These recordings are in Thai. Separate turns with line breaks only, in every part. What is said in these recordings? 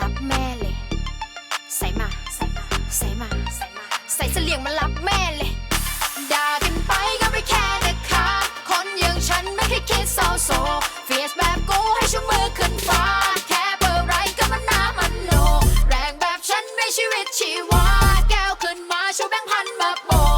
รับแม่เลย ใส่มา ใส่มา ใส่มา ใส่มา ใส่เสลียงมารับแม่เลย ด่ากันไปก็ไม่แค่นะคะ คนอย่างฉันไม่เคยคิดเศร้าโศกเฟียสแบบกูให้ชูมือขึ้นฟ้า แค่เบอร์ไรก็มันน้ำมันโล แรงแบบฉันไม่ชีวิตชีวา แก้วขึ้นมาชูแบงค์พันมาโบก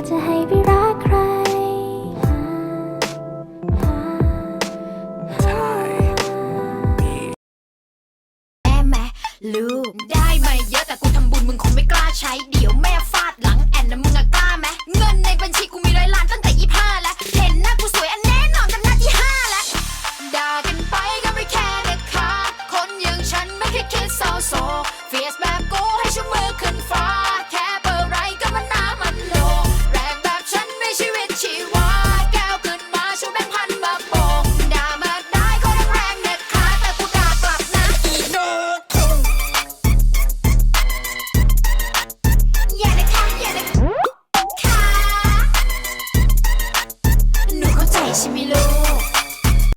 ากจะ
ให้ไปรักใคร
แม่แม่ลูกได้มาเยอะแต่กูทำบุญมึงคงไม่กล้าใช้ เดี๋ยวแม่ฟาดหลังแอนนะมึงอะกล้าไหมเงินในบัญชีกูมีร้อยล้านตั้งแต่ยี่ห้าแล้ว เห็นหน้ากูสวยอันแน่นอนกันหน้าที่ห้าแล้ว ด่ากันไปก็ไม่แค่นะคะคนอย่างฉันไม่เคยคิดเศร้าโศกเฟียสแบบกู 20 millones.